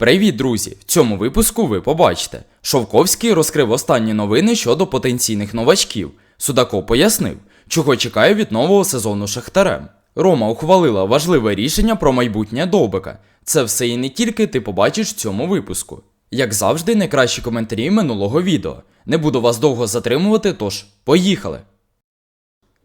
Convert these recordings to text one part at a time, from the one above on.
Привіт, друзі! В цьому випуску ви побачите. Шовковський розкрив останні новини щодо потенційних новачків. Судаков пояснив, чого чекає від нового сезону Шахтарем. Рома ухвалила важливе рішення про майбутнє Довбика. Це все і не тільки ти побачиш в цьому випуску. Як завжди, найкращі коментарі минулого відео. Не буду вас довго затримувати, тож поїхали!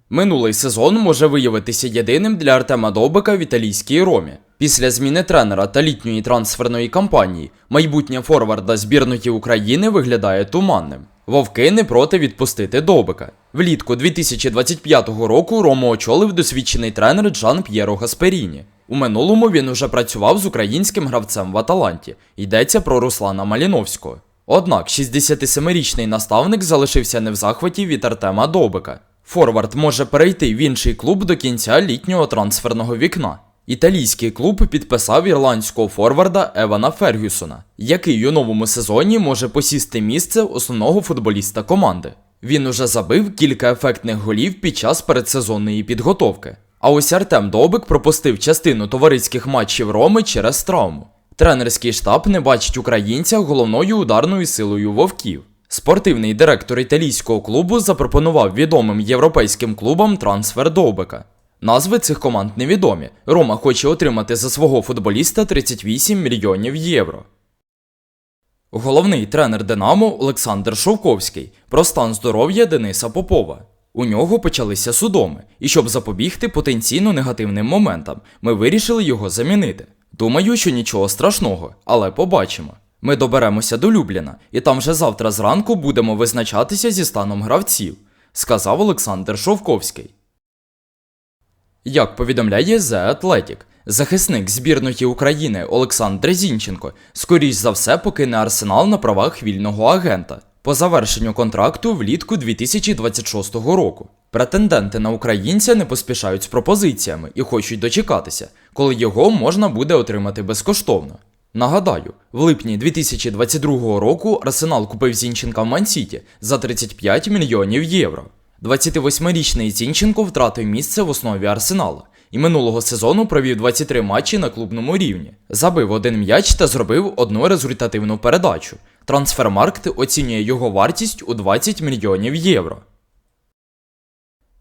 Минулий сезон може виявитися єдиним для Артема Довбика в італійській ромі. Після зміни тренера та літньої трансферної кампанії майбутнє форварда збірної України виглядає туманним. Вовки не проти відпустити Довбика. Влітку 2025 року Рому очолив досвідчений тренер Джан П'єро Гасперіні. У минулому він уже працював з українським гравцем в Аталанті. Йдеться про Руслана Маліновського. Однак 67-річний наставник залишився не в захваті від Артема Довбика. Форвард може перейти в інший клуб до кінця літнього трансферного вікна. Італійський клуб підписав ірландського форварда Евана Фергюсона, який у новому сезоні може посісти місце основного футболіста команди. Він уже забив кілька ефектних голів під час передсезонної підготовки. А ось Артем Довбик пропустив частину товариських матчів Роми через травму. Тренерський штаб не бачить українця головною ударною силою вовків. Спортивний директор італійського клубу запропонував відомим європейським клубам трансфер Довбика. Назви цих команд невідомі. Рома хоче отримати за свого футболіста 38 мільйонів євро. Головний тренер Динамо Олександр Шовковський про стан здоров'я Дениса Попова. У нього почалися судоми, і щоб запобігти потенційно негативним моментам, ми вирішили його замінити. Думаю, що нічого страшного, але побачимо. Ми доберемося до Любліна, і там вже завтра зранку будемо визначатися зі станом гравців, сказав Олександр Шовковський. Як повідомляє The Athletic, захисник збірної України Олександр Зінченко скоріш за все покине арсенал на правах вільного агента по завершенню контракту влітку 2026 року. Претенденти на українця не поспішають з пропозиціями і хочуть дочекатися, коли його можна буде отримати безкоштовно. Нагадаю, в липні 2022 року Арсенал купив Зінченка в Мансіті за 35 мільйонів євро. 28-річний Зінченко втратив місце в основі Арсенала і минулого сезону провів 23 матчі на клубному рівні. Забив один м'яч та зробив одну результативну передачу. Трансфермаркт оцінює його вартість у 20 мільйонів євро.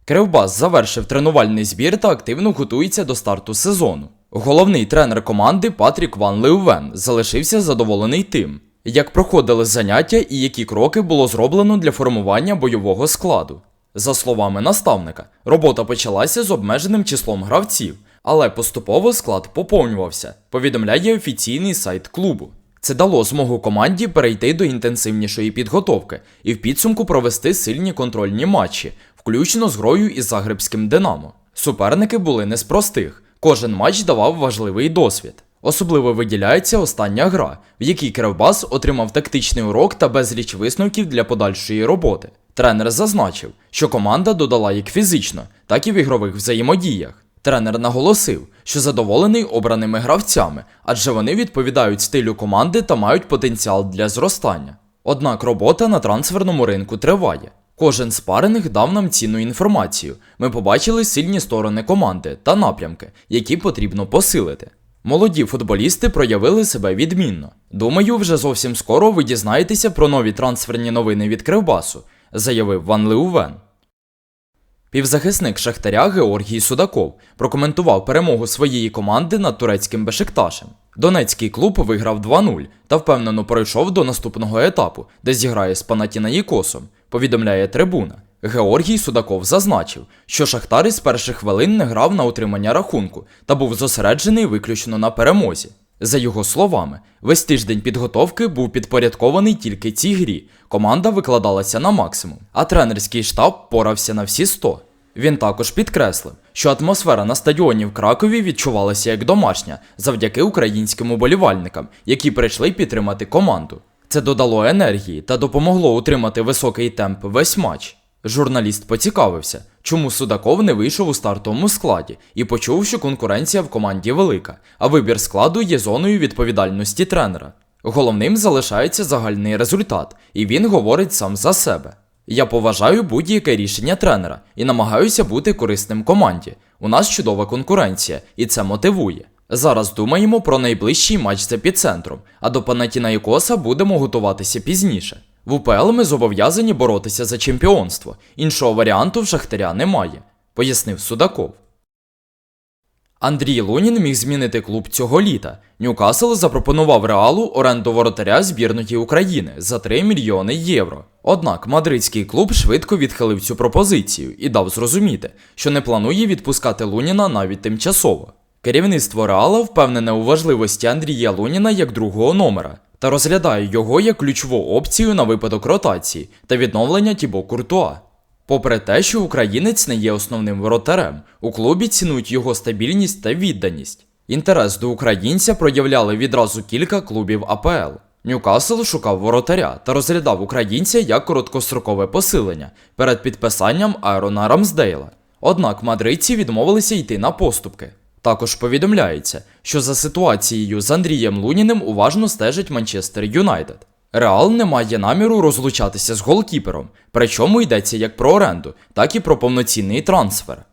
Кривбас завершив тренувальний збір та активно готується до старту сезону. Головний тренер команди Патрік Ван Леувен залишився задоволений тим, як проходили заняття і які кроки було зроблено для формування бойового складу. За словами наставника, робота почалася з обмеженим числом гравців, але поступово склад поповнювався, повідомляє офіційний сайт клубу. Це дало змогу команді перейти до інтенсивнішої підготовки і в підсумку провести сильні контрольні матчі, включно з грою із Загребським Динамо. Суперники були не з простих, кожен матч давав важливий досвід. Особливо виділяється остання гра, в якій Кривбас отримав тактичний урок та безліч висновків для подальшої роботи. Тренер зазначив, що команда додала як фізично, так і в ігрових взаємодіях. Тренер наголосив, що задоволений обраними гравцями, адже вони відповідають стилю команди та мають потенціал для зростання. Однак робота на трансферному ринку триває. Кожен спаринг дав нам цінну інформацію. Ми побачили сильні сторони команди та напрямки, які потрібно посилити. Молоді футболісти проявили себе відмінно. Думаю, вже зовсім скоро ви дізнаєтеся про нові трансферні новини від Кривбасу, заявив Ван Леувен. Півзахисник Шахтаря Георгій Судаков прокоментував перемогу своєї команди над турецьким Бешикташем. Донецький клуб виграв 2-0 та впевнено пройшов до наступного етапу, де зіграє з Панатінаїкосом, повідомляє трибуна. Георгій Судаков зазначив, що Шахтар із перших хвилин не грав на утримання рахунку та був зосереджений виключно на перемозі. За його словами, весь тиждень підготовки був підпорядкований тільки цій грі. Команда викладалася на максимум, а тренерський штаб порався на всі 100. Він також підкреслив, що атмосфера на стадіоні в Кракові відчувалася як домашня завдяки українським уболівальникам, які прийшли підтримати команду. Це додало енергії та допомогло утримати високий темп весь матч. Журналіст поцікавився, чому Судаков не вийшов у стартовому складі і почув, що конкуренція в команді велика, а вибір складу є зоною відповідальності тренера. Головним залишається загальний результат, і він говорить сам за себе. Я поважаю будь-яке рішення тренера і намагаюся бути корисним команді. У нас чудова конкуренція, і це мотивує. Зараз думаємо про найближчий матч з епіцентром, а до Панатінаїкоса будемо готуватися пізніше. В УПЛ ми зобов'язані боротися за чемпіонство. Іншого варіанту в Шахтаря немає, пояснив Судаков. Андрій Лунін міг змінити клуб цього літа. Ньюкасл запропонував реалу оренду воротаря збірної України за 3 мільйони євро. Однак мадридський клуб швидко відхилив цю пропозицію і дав зрозуміти, що не планує відпускати Луніна навіть тимчасово. Керівництво Реала впевнене у важливості Андрія Луніна як другого номера та розглядає його як ключову опцію на випадок ротації та відновлення Тібо Куртуа. Попри те, що українець не є основним воротарем, у клубі цінують його стабільність та відданість. Інтерес до українця проявляли відразу кілька клубів АПЛ. Ньюкасл шукав воротаря та розглядав українця як короткострокове посилення перед підписанням Айрона Рамсдейла. Однак мадридці відмовилися йти на поступки. Також повідомляється, що за ситуацією з Андрієм Луніним уважно стежить Манчестер Юнайтед. Реал не має наміру розлучатися з голкіпером, причому йдеться як про оренду, так і про повноцінний трансфер.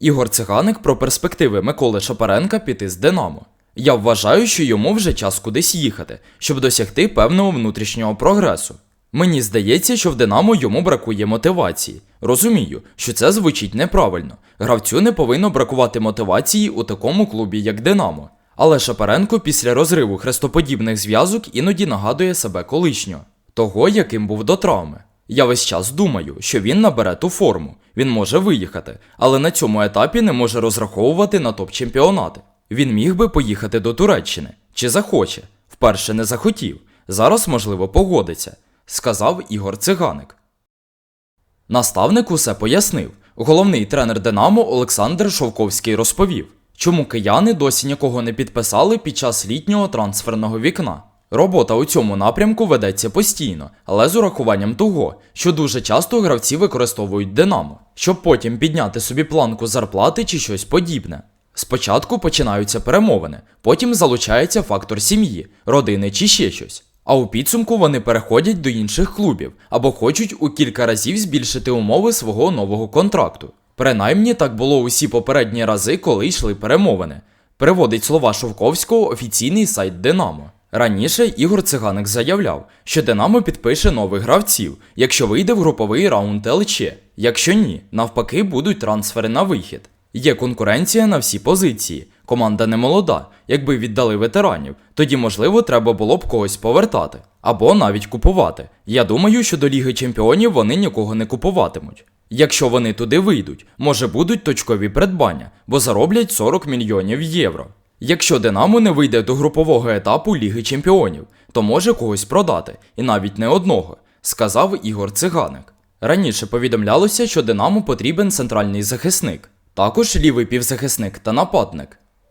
Ігор Циганик про перспективи Миколи Шапаренка піти з Динамо. Я вважаю, що йому вже час кудись їхати, щоб досягти певного внутрішнього прогресу. Мені здається, що в Динамо йому бракує мотивації. Розумію, що це звучить неправильно. Гравцю не повинно бракувати мотивації у такому клубі, як Динамо. Але Шапаренко після розриву хрестоподібних зв'язок іноді нагадує себе колишнього, того, яким був до травми. Я весь час думаю, що він набере ту форму, він може виїхати, але на цьому етапі не може розраховувати на топ-чемпіонати. Він міг би поїхати до Туреччини чи захоче. Вперше не захотів, зараз, можливо, погодиться, сказав Ігор Циганик. Наставник усе пояснив. Головний тренер Динамо Олександр Шовковський розповів, чому кияни досі нікого не підписали під час літнього трансферного вікна. Робота у цьому напрямку ведеться постійно, але з урахуванням того, що дуже часто гравці використовують Динамо, щоб потім підняти собі планку зарплати чи щось подібне. Спочатку починаються перемовини, потім залучається фактор сім'ї, родини чи ще щось. А у підсумку вони переходять до інших клубів або хочуть у кілька разів збільшити умови свого нового контракту. Принаймні так було усі попередні рази, коли йшли перемовини. Переводить слова Шовковського офіційний сайт Динамо. Раніше Ігор Циганик заявляв, що Динамо підпише нових гравців, якщо вийде в груповий раунд ЛЧ. Якщо ні, навпаки, будуть трансфери на вихід. Є конкуренція на всі позиції. Команда не молода. Якби віддали ветеранів, тоді можливо треба було б когось повертати або навіть купувати. Я думаю, що до Ліги Чемпіонів вони нікого не купуватимуть. Якщо вони туди вийдуть, може будуть точкові придбання, бо зароблять 40 мільйонів євро. Якщо Динамо не вийде до групового етапу Ліги Чемпіонів, то може когось продати, і навіть не одного, сказав Ігор Циганик. Раніше повідомлялося, що Динамо потрібен центральний захисник, також лівий півзахисник та нападник.